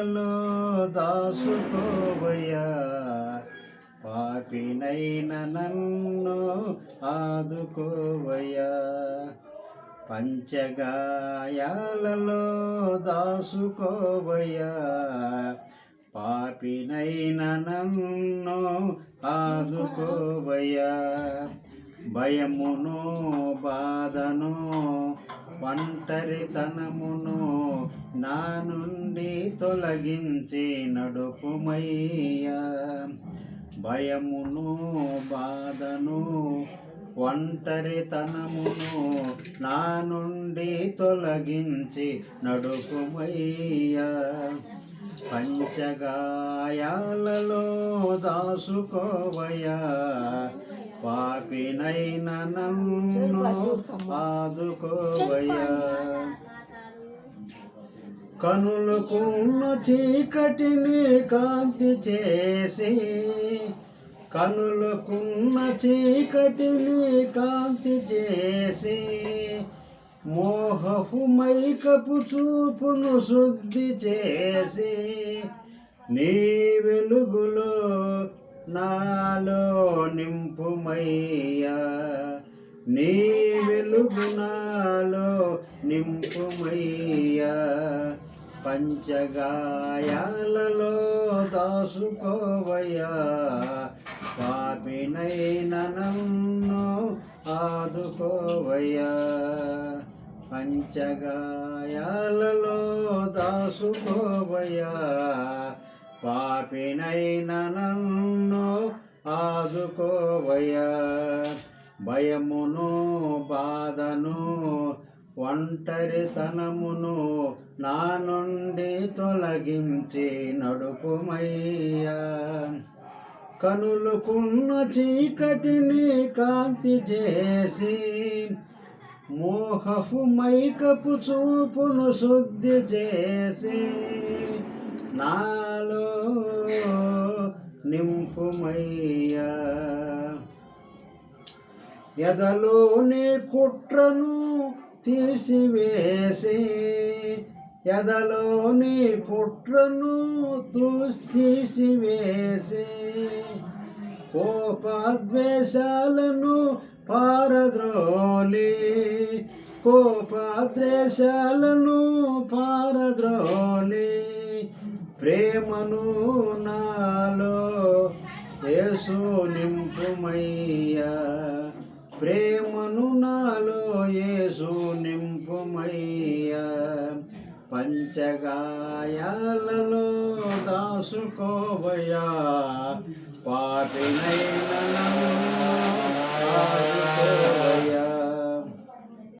గాయాలలో దాసుకోవయ్యా. పాపినైన నన్ను ఆదుకోవయ్యా. పంచగాయాలలో దాసుకోవయ్యా. పాపినైన నన్ను ఆదుకోవయ్యా. భయమును బాధను ఒంటరితనమును నా నుండి తొలగించి నడుపుమయ్యా. భయమును బాధను ఒంటరితనమును నా నుండి తొలగించి నడుపుమయ్యా. పంచగాయాలలో దాసుకోవయ్యా. పాపినైన నన్ను ఆదుకోవయ్యా. కనులకున్న చీకటిని కాంతి చేసి కనులకున్న చీకటిని కాంతి చేసి మోహపు మైకపు చూపును శుద్ధి చేసి నీ వెలుగులో నాలో నింపుమయ్యా. నీ వెలుగు నాలో నింపుమయ్యా. పంచగాయాలలో దాసుకోవయ్యా పాపినైన నన్ను ఆదుకోవయ్యా. పంచగాయాలలో దాసుకోవయ్యా పాపినైన నన్ను ఆదుకోవయ్యా. భయమును బాధను ఒంటరితనమును నా నుండి తొలగించి నడుపుమయ్యా. కనులుకున్న చీకటిని కాంతి చేసి మోహపు మైకపు చూపును శుద్ధి చేసి నాలో నింపుమయ్యా. ఎదలోని కుట్రను తీసివేసి ఎదలోని కుట్రను తీసివేసి. కోపాద్వేషాలను పారద్రోలి కోపాద్వేషాలను పారద్రోలి. ప్రేమను నాలో యేసు నింపుమయ్యా. ప్రేమను నాలో యేసు నింపుమయ్యా. పంచగాయాలలో దాసుకోవయ్యా పాపినైన